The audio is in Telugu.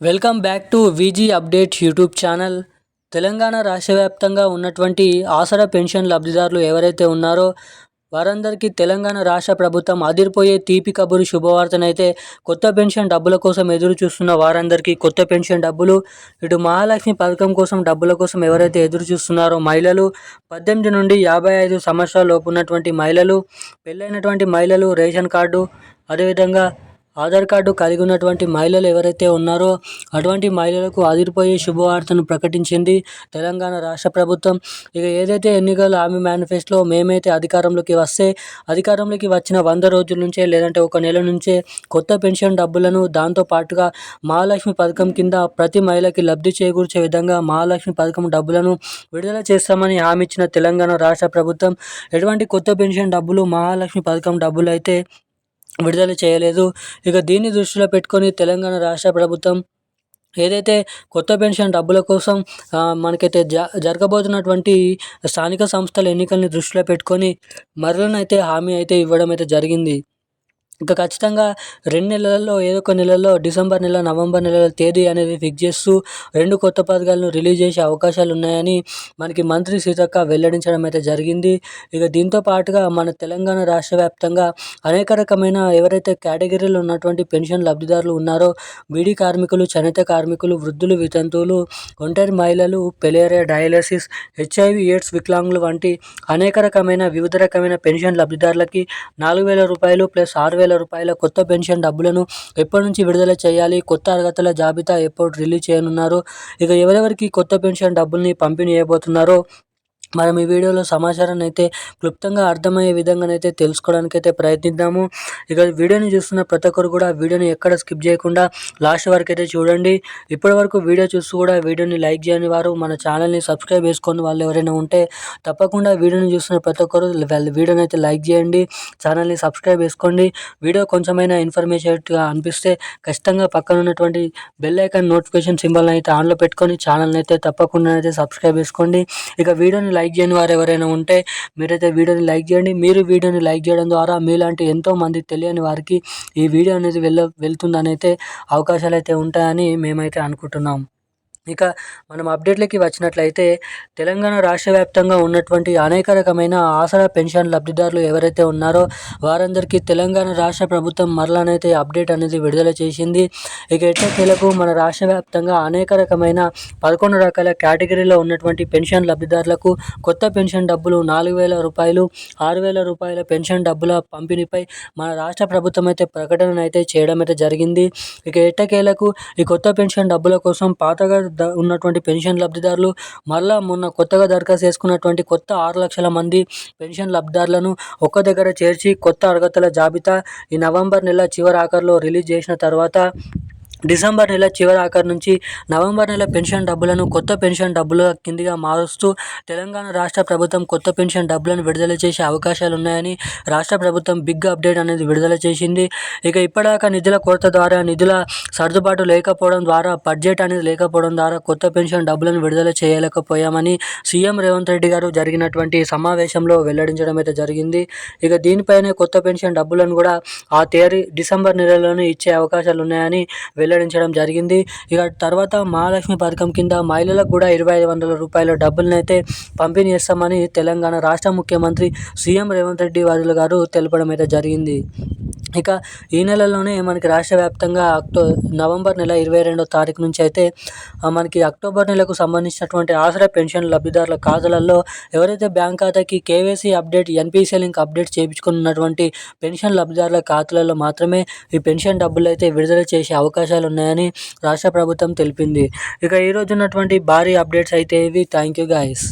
Welcome back to Viji update YouTube channel. Telangana రాష్ట్ర వ్యాప్తంగా ఉన్నటువంటి ఆసరా పెన్షన్ లబ్ధిదారులు ఎవరైతే ఉన్నారో వారందరికీ తెలంగాణ రాష్ట్ర ప్రభుత్వం అదిరిపోయే తీపి కబురు శుభవార్తనైతే కొత్త పెన్షన్ డబ్బుల కోసం ఎదురు చూస్తున్న వారందరికీ కొత్త పెన్షన్ డబ్బులు ఇటు మహాలక్ష్మి పథకం కోసం డబ్బుల కోసం ఎవరైతే ఎదురు చూస్తున్నారో మహిళలు పద్దెనిమిది నుండి యాభై ఐదు సంవత్సరాల లోపు ఉన్నటువంటి మహిళలు పెళ్ళైనటువంటి మహిళలు రేషన్ కార్డు అదేవిధంగా ఆధార్ కార్డు కలిగి ఉన్నటువంటి మహిళలు ఎవరైతే ఉన్నారో అటువంటి మహిళలకు అదిరిపోయే శుభవార్తను ప్రకటించింది తెలంగాణ రాష్ట్ర ప్రభుత్వం. ఇక ఏదైతే ఎన్నికల హామీ మేనిఫెస్టోలో మేమైతే అధికారంలోకి వస్తే అధికారంలోకి వచ్చిన వంద రోజుల నుంచే లేదంటే ఒక నెల నుంచే కొత్త పెన్షన్ డబ్బులను దాంతో పాటుగా మహాలక్ష్మి పథకం కింద ప్రతి మహిళకి లబ్ధి చేకూర్చే విధంగా మహాలక్ష్మి పథకం డబ్బులను విడుదల చేస్తామని హామీ ఇచ్చిన తెలంగాణ రాష్ట్ర ప్రభుత్వం. ఎటువంటి కొత్త పెన్షన్ డబ్బులు మహాలక్ష్మి పథకం డబ్బులు అయితే విడుదల చేయలేదు. ఇక దీన్ని దృష్టిలో పెట్టుకొని తెలంగాణ రాష్ట్ర ప్రభుత్వం ఏదైతే కొత్త పెన్షన్ డబ్బుల కోసం మనకైతే జ జరగబోతున్నటువంటి స్థానిక సంస్థల ఎన్నికల్ని దృష్టిలో పెట్టుకొని మరలనైతే హామీ అయితే ఇవ్వడం అయితే జరిగింది. ఇంకా ఖచ్చితంగా రెండు నెలల్లో ఏదో ఒక నెలలో డిసెంబర్ నెల నవంబర్ నెలల తేదీ అనేది ఫిక్స్ చేస్తూ రెండు కొత్త పథకాలను రిలీజ్ చేసే అవకాశాలు ఉన్నాయని మనకి మంత్రి సీతక్క వెల్లడించడం అయితే జరిగింది. ఇక దీంతో పాటుగా మన తెలంగాణ రాష్ట్ర వ్యాప్తంగా అనేక రకమైన ఎవరైతే కేటగిరీలో ఉన్నటువంటి పెన్షన్ లబ్ధిదారులు ఉన్నారో బీడీ కార్మికులు చనిత కార్మికులు వృద్ధులు వితంతువులు ఒంటరి మహిళలు పెలేరియా డయాలసిస్ హెచ్ఐవి ఎయిడ్స్ వికలాంగులు వంటి అనేక రకమైన వివిధ రకమైన పెన్షన్ లబ్ధిదారులకి నాలుగు వేల రూపాయలు ప్లస్ ఆరు వేల వేల రూపాయల కొత్త పెన్షన్ డబ్బులను ఎప్పటి నుంచి విడుదల చేయాలి? కొత్త అర్హతల జాబితా ఎప్పుడు రిలీజ్ చేయనున్నారు? ఇక ఎవరెవరికి కొత్త పెన్షన్ డబ్బుల్ని పంపిణీ చేయబోతున్నారో మనం ఈ వీడియోలో సమాచారాన్ని అయితే క్లుప్తంగా అర్థమయ్యే విధంగానైతే తెలుసుకోవడానికి అయితే ప్రయత్నిద్దాము. ఇక వీడియోని చూస్తున్న ప్రతి ఒక్కరు కూడా వీడియోని ఎక్కడ స్కిప్ చేయకుండా లాస్ట్ వరకు అయితే చూడండి. ఇప్పటి వరకు వీడియో చూస్తూ కూడా వీడియోని లైక్ చేయని వారు మన ఛానల్ని సబ్స్క్రైబ్ చేసుకొని వాళ్ళు ఎవరైనా ఉంటే తప్పకుండా వీడియోని చూస్తున్న ప్రతి ఒక్కరు వీడియోని అయితే లైక్ చేయండి. ఛానల్ని సబ్స్క్రైబ్ చేసుకోండి. వీడియో కొంచెమైనా ఇన్ఫర్మేషన్గా అనిపిస్తే ఖచ్చితంగా పక్కన ఉన్నటువంటి బెల్ ఐకాన్ నోటిఫికేషన్ సింబల్ని అయితే ఆన్లో పెట్టుకొని ఛానల్ని అయితే తప్పకుండా అయితే సబ్స్క్రైబ్ చేసుకోండి. ఇక వీడియోని లైక్ చేయని వారు ఎవరైనా ఉంటే మీరైతే వీడియోని లైక్ చేయండి. మీరు వీడియోని లైక్ చేయడం ద్వారా మీలాంటి ఎంతోమంది తెలియని వారికి ఈ వీడియో అనేది వెళ్ళ వెళ్తుందనైతే అవకాశాలు అయితే ఉంటాయని మేమైతే అనుకుంటున్నాం. ఇక మనం అప్డేట్లకి వచ్చినట్లయితే తెలంగాణ రాష్ట్ర వ్యాప్తంగా ఉన్నటువంటి అనేక రకమైన ఆసరా పెన్షన్ లబ్ధిదారులు ఎవరైతే ఉన్నారో వారందరికీ తెలంగాణ రాష్ట్ర ప్రభుత్వం మరలానైతే అప్డేట్ అనేది విడుదల చేసింది. ఇక ఎట్టకేలకు మన రాష్ట్ర వ్యాప్తంగా అనేక రకమైన పదకొండు రకాల కేటగిరీలో ఉన్నటువంటి పెన్షన్ లబ్ధిదారులకు కొత్త పెన్షన్ డబ్బులు నాలుగు వేల రూపాయలు ఆరు వేల రూపాయల పెన్షన్ డబ్బుల పంపిణీపై మన రాష్ట్ర ప్రభుత్వం అయితే ప్రకటన అయితే చేయడం అయితే జరిగింది. ఇక ఎట్టకేలకు ఈ కొత్త పెన్షన్ డబ్బుల కోసం పాతగా ఉన్నటువంటి పెన్షన్ లబ్ధిదారులు మళ్ళా మొన్న కొత్తగా దరఖాస్తు చేసుకున్నటువంటి కొత్త ఆరు లక్షల మంది పెన్షన్ లబ్ధిదారులను ఒక్క దగ్గర చేర్చి కొత్త అర్హతల జాబితా ఈ నవంబర్ నెల చివరి ఆఖరిలో రిలీజ్ చేసిన తర్వాత డిసెంబర్ నెల చివరి ఆఖరి నుంచి నవంబర్ నెల పెన్షన్ డబ్బులను కొత్త పెన్షన్ డబ్బుల కిందిగా మారుస్తూ తెలంగాణ రాష్ట్ర ప్రభుత్వం కొత్త పెన్షన్ డబ్బులను విడుదల చేసే అవకాశాలు ఉన్నాయని రాష్ట్ర ప్రభుత్వం బిగ్ అప్డేట్ అనేది విడుదల చేసింది. ఇక ఇప్పటిదాకా నిధుల కొరత ద్వారా నిధుల సర్దుబాటు లేకపోవడం ద్వారా బడ్జెట్ అనేది లేకపోవడం ద్వారా కొత్త పెన్షన్ డబ్బులను విడుదల చేయలేకపోయామని సీఎం రేవంత్ రెడ్డి గారు జరిగినటువంటి సమావేశంలో వెల్లడించడం అయితే జరిగింది. ఇక దీనిపైనే కొత్త పెన్షన్ డబ్బులను కూడా ఆ తేదీ డిసెంబర్ నెలలోనే ఇచ్చే అవకాశాలు ఉన్నాయని వెల్లడించడం జరిగింది. ఇక తర్వాత మహాలక్ష్మి పథకం కింద మహిళలకు కూడా ఇరవై ఐదు వందల రూపాయల డబ్బులను అయితే పంపిణీ చేస్తామని తెలంగాణ రాష్ట్ర ముఖ్యమంత్రి సీఎం రేవంత్ రెడ్డి వారులు గారు తెలపడం అయితే జరిగింది. ఇక ఈ నెలలోనే మనకి రాష్ట్ర వ్యాప్తంగా అక్టో నవంబర్ నెల ఇరవై రెండో తారీఖు నుంచి అయితే మనకి అక్టోబర్ నెలకు సంబంధించినటువంటి ఆసరా పెన్షన్ లబ్ధిదారుల ఖాతాలలో ఎవరైతే బ్యాంక్ ఖాతాకి KYC update NPC link update చేయించుకున్నటువంటి pension లబ్ధిదారుల ఖాతాలలో మాత్రమే ఈ పెన్షన్ డబ్బులు అయితే విడుదల చేసే అవకాశాలు ఉన్నాయని రాష్ట్ర ప్రభుత్వం తెలిపింది. ఇక ఈరోజు ఉన్నటువంటి భారీ అప్డేట్స్ అయితే ఇవి. Thank you guys.